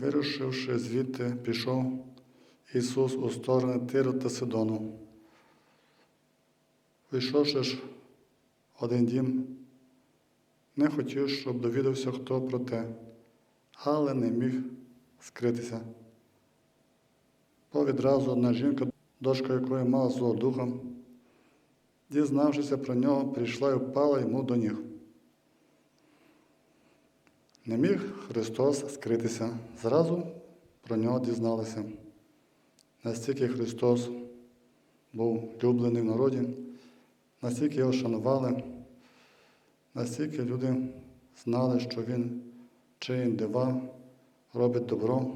Вирушивши звідти, пішов Ісус у сторони Тиру та Сидону. Вийшовши ж один дім, не хотів, щоб довідався хто про те, але не міг скритися. Бо відразу одна жінка, дочка якої мала злого духа, дізнавшися про нього, прийшла і впала йому до ніг. Не міг Христос скритися, зразу про нього дізналися. Настільки Христос був люблений в народі, настільки його шанували, настільки люди знали, що Він чинить дива, робить добро,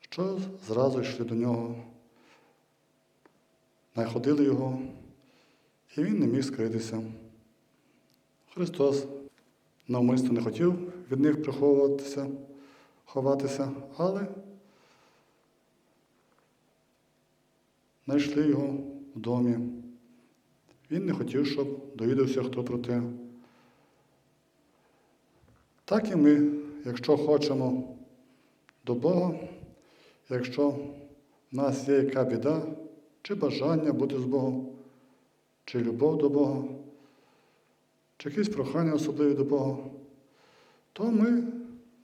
що зразу йшли до нього, находили його, і він не міг скритися. Христос навмисно не хотів від них приховуватися, ховатися, але знайшли його в домі. Він не хотів, щоб довідався, хто про те. Так і ми, якщо хочемо до Бога, якщо в нас є яка біда, чи бажання бути з Богом, чи любов до Бога, чи якісь прохання особливі до Бога, то ми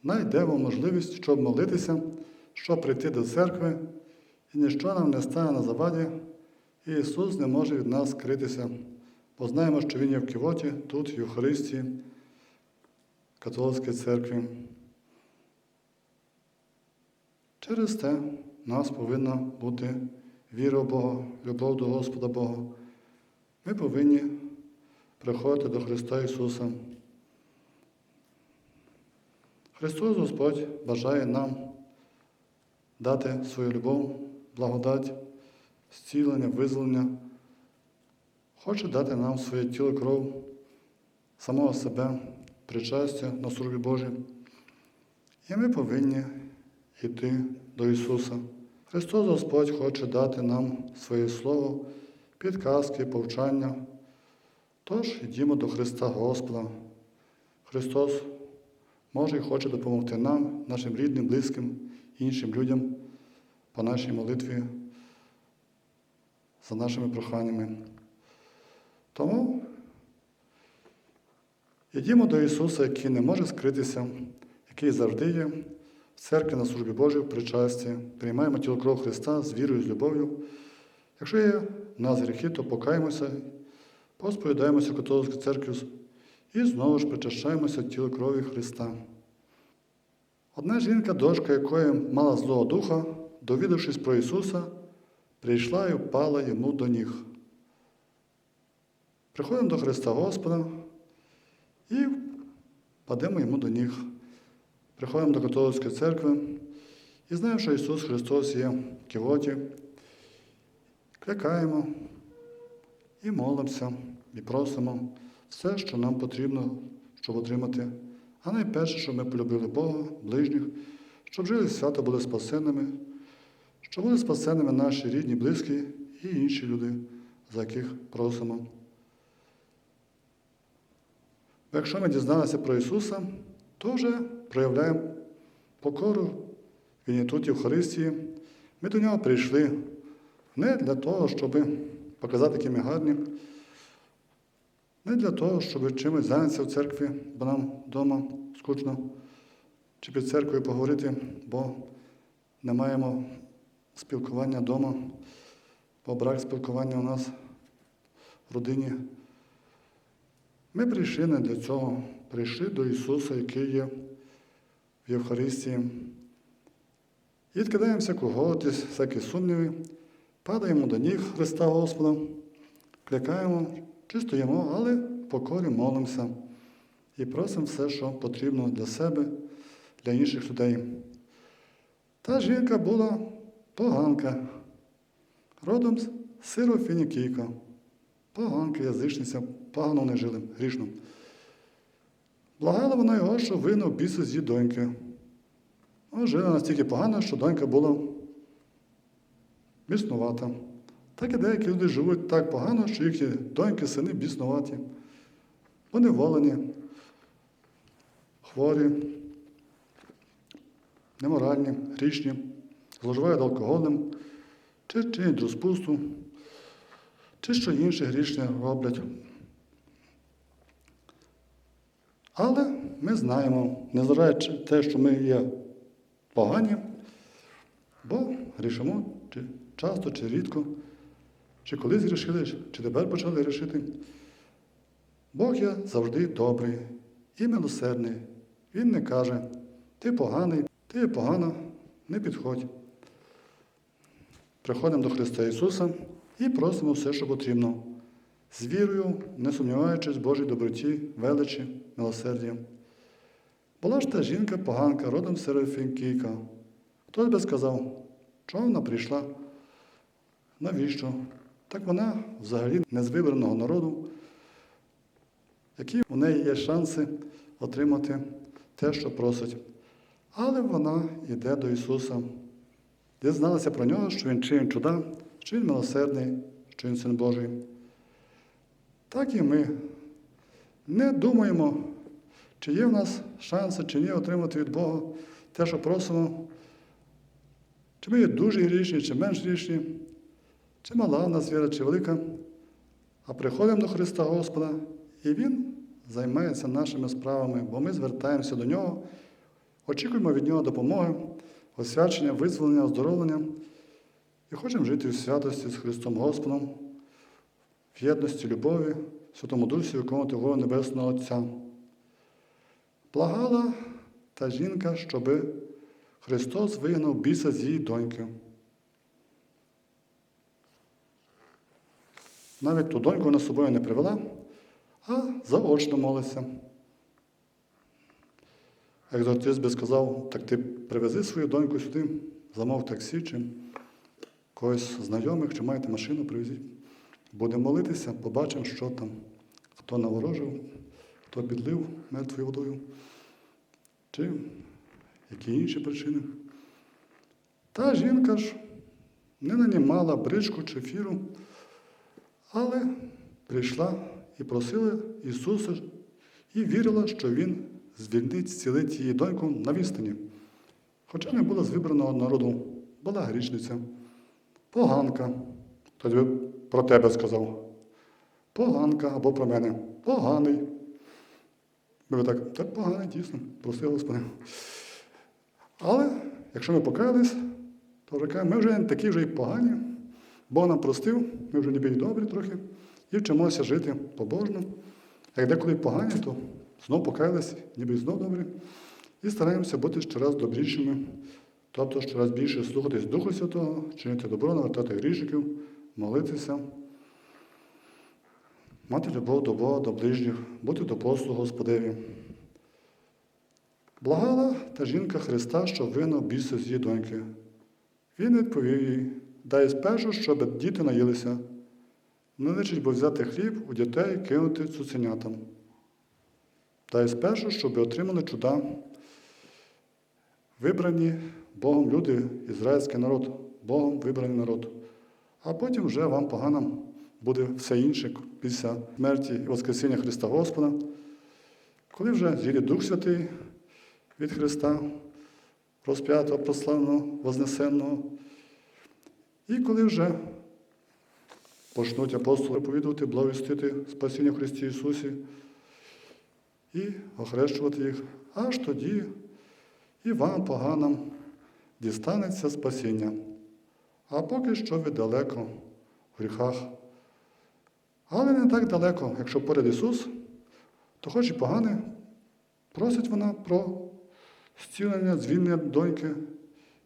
знайдемо можливість, щоб молитися, щоб прийти до церкви, і ніщо нам не стане на заваді, і Ісус не може від нас скритися, бо знаємо, що Він є в Ківоті, тут, в Євхаристії, католицькій церкві. Через те в нас повинна бути віра в Бога, любов до Господа Бога. Ми повинні приходити до Христа Ісуса. Христос Господь бажає нам дати свою любов, благодать, зцілення, визволення, хоче дати нам своє тіло кров, самого себе, причастя на службі Божій. І ми повинні йти до Ісуса. Христос Господь хоче дати нам своє Слово, підказки, повчання. Тож йдімо до Христа Господа. Христос може і хоче допомогти нам, нашим рідним, близьким, іншим людям по нашій молитві, за нашими проханнями. Тому йдімо до Ісуса, який не може скритися, який завжди є в церкві на службі Божій, в причасті, приймаємо тіло кров Христа з вірою, з любов'ю. Якщо є в нас гріхи, то покаємося, посповідаємося католицьку церкві і знову ж причащаємося тіло крові Христа. Одна жінка, дочка якої мала злого духа, довідавшись про Ісуса, прийшла і впала йому до ніг. Приходимо до Христа Господа і падемо йому до ніг. Приходимо до католицької церкви і знаємо, що Ісус Христос є в Ківоті. Клякаємо і молимося, і просимо все, що нам потрібно, щоб отримати. А найперше, щоб ми полюбили Бога, ближніх, щоб жили свято були спасенними, щоб були спасеними наші рідні, близькі і інші люди, за яких просимо. Якщо ми дізналися про Ісуса, то вже проявляємо покору Він є тут, Євхаристії. Ми до нього прийшли не для того, щоб показати, які ми гарні, не для того, щоб чимось зайнятися в церкві, бо нам вдома скучно, чи під церквою поговорити, бо не маємо спілкування вдома, бо брак спілкування у нас в родині. Ми прийшли не для цього, прийшли до Ісуса, який є в Євхаристії. І відкидаємо всяку всякі сумніви, падаємо до ніг Христа Господа, клякаємо, чи стоїмо, але покорі молимося і просимо все, що потрібно для себе, для інших людей. Та жінка була поганка, родом з Сирофінікійка, поганка, язичниця, погано не жили, грішно. Благала вона його, що винув бісу з її доньки. Жила настільки погано, що донька була біснувата. Так і деякі люди живуть так погано, що їхні доньки, сини біснуваті. Вони волені, хворі, неморальні, грішні, зловживають алкоголем, чи чинять розпусту, чи що інше грішне роблять. Але ми знаємо, незважаючи те, що ми є погані, бо грішимо часто, чи рідко, чи колись грішили, чи тепер почали грішити. Бог є завжди добрий і милосердний. Він не каже, ти поганий, ти є погано, не підходь. Приходимо до Христа Ісуса і просимо все, що потрібно. З вірою, не сумніваючись в Божій доброті, величі, милосерді. Була ж та жінка поганка, родом Серафінкійка. Хтось би сказав, чого вона прийшла? Навіщо? Так вона взагалі не з вибраного народу, які у неї є шанси отримати те, що просить. Але вона йде до Ісуса, дізналася про нього, що Він чинить чуда, що Він милосердний, що Він син Божий. Так і ми не думаємо, чи є в нас шанси, чи ні отримати від Бога те, що просимо. Чи ми є дуже грішні, чи менш грішні, чи мала в нас віра, чи велика. А приходимо до Христа Господа, і Він займається нашими справами, бо ми звертаємося до Нього, очікуємо від Нього допомоги, освячення, визволення, оздоровлення і хочемо жити в святості з Христом Господом, в єдності, любові, Святому Дусі, виконувати волю Небесного Отця. Благала та жінка, щоби Христос вигнав біса з її доньки. Навіть ту доньку вона з собою не привела, а заочно молиться. Екзортист би сказав, так ти привези свою доньку сюди, замов таксі, чи когось знайомих, чи маєте машину, привезіть. Будемо молитися, побачимо, що там, хто наворожив, хто підлив мертвою водою, чи які інші причини. Та жінка ж не нанімала бричку чи фіру, але прийшла і просила Ісуса і вірила, що Він звільнить, зцілить її доньку на відстані. Хоча не була з вибраного народу, була грішниця, поганка. Би про тебе сказав. Поганка або про мене. Поганий. Ми так, так поганий, дійсно, проси Господи. Але якщо ми покаялись, то вже ми вже не такі вже й погані, Бог нам простив, ми вже ніби й добрі трохи, і вчимося жити побожно. Як деколи погані, то знов покаялись, ніби й знов добрі. І стараємося бути щораз добрішими, тобто щораз більше слухатись Духу Святого, чинити добро, навертати грішників, молитися, мати любов до Бога, до ближніх, бути до послугу Господеві. Благала та жінка Христа, що винав біса з її доньки. Він відповів їй, дай спершу, щоб діти наїлися. Не личить бо взяти хліб у дітей кинути цуценятам. Дай спершу, щоб отримали чуда. Вибрані Богом люди, ізраїльський народ, Богом вибраний народ. А потім вже вам погано буде все інше після смерті і Воскресіння Христа Господа, коли вже зійде Дух Святий від Христа, розп'ятого, прославленого, вознесенного, і коли вже почнуть апостоли повідувати, благовістити спасіння Христі Ісусі і охрещувати їх, аж тоді і вам, поганам, дістанеться спасіння. А поки що ви далеко в гріхах. Але не так далеко, якщо поряд Ісус, то хоч і погане, просить вона про зцілення, звільнення доньки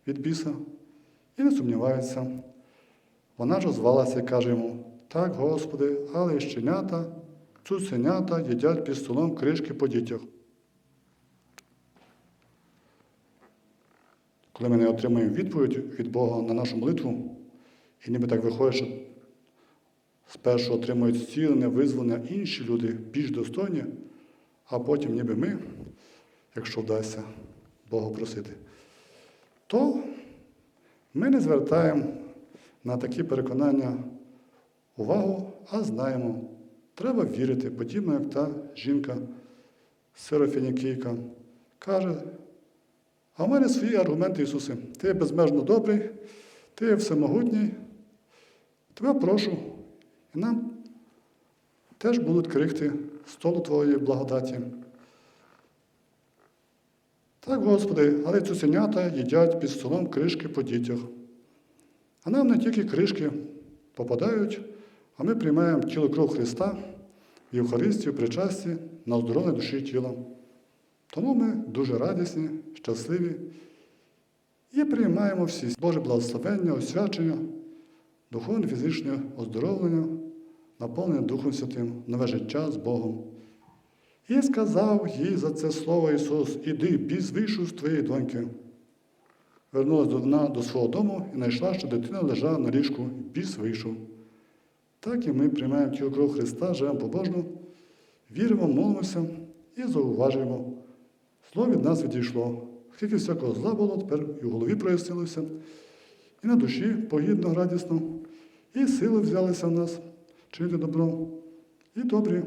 від біса і не сумнівається. Вона ж озвалася і каже йому, так, Господи, але щенята, цуценята їдять під столом кришки по дітях. Коли ми не отримуємо відповідь від Бога на нашу молитву, і ніби так виходить, що спершу отримують зцілення, визволення інші люди більш достойні, а потім ніби ми, якщо вдасться Бога просити, то ми не звертаємо на такі переконання увагу, а знаємо, треба вірити, подібно як та жінка Серафінікійка каже, А в мене свої аргументи, Ісусе. Ти безмежно добрий, ти є всемогутній. Тебе прошу, і нам теж будуть крихти столу Твоєї благодаті. Так, Господи, але цуценята їдять під столом кришки по дітях. А нам не тільки кришки попадають, а ми приймаємо тіло кров Христа в Євхаристію, причасті на оздоровлення душі тіла. Тому ми дуже радісні, щасливі і приймаємо всі Боже благословення, освячення, духовне, фізичне оздоровлення, наповнення Духом Святим, нове життя з Богом. І сказав їй за це слово Ісус, іди, біс вийшов з твоєї доньки. Вернулася вона до свого дому і знайшла, що дитина лежала на ліжку, і біс вийшов. Так і ми приймаємо тіло кров Христа, живемо побожно, віримо, молимося і зауважуємо. Зло від нас відійшло. Скільки всякого зла було, тепер і в голові прояснилося, і на душі погідно, радісно, і сили взялися в нас чинити добро, і добрі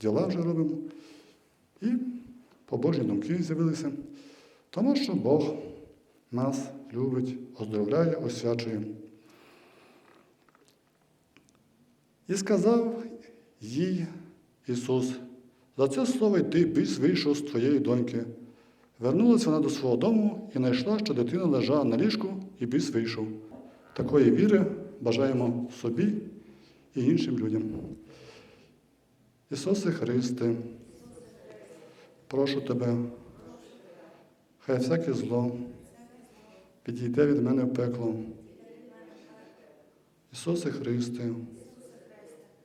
діла вже робимо, і побожні думки з'явилися, тому що Бог нас любить, оздоровляє, освячує. І сказав їй Ісус, за це слово йди біс вийшов з твоєї доньки. Вернулася вона до свого дому і знайшла, що дитина лежала на ліжку, і біс вийшов. Такої віри бажаємо собі і іншим людям. Ісусе Христе, прошу Тебе, хай всяке зло підійде від мене в пекло. Ісусе Христе,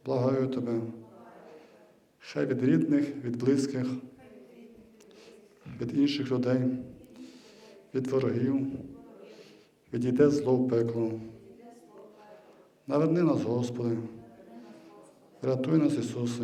благаю Тебе, хай від рідних, від близьких, від інших людей, від ворогів, відійде зло в пекло. Наверни нас, Господи, врятуй нас, Ісусе.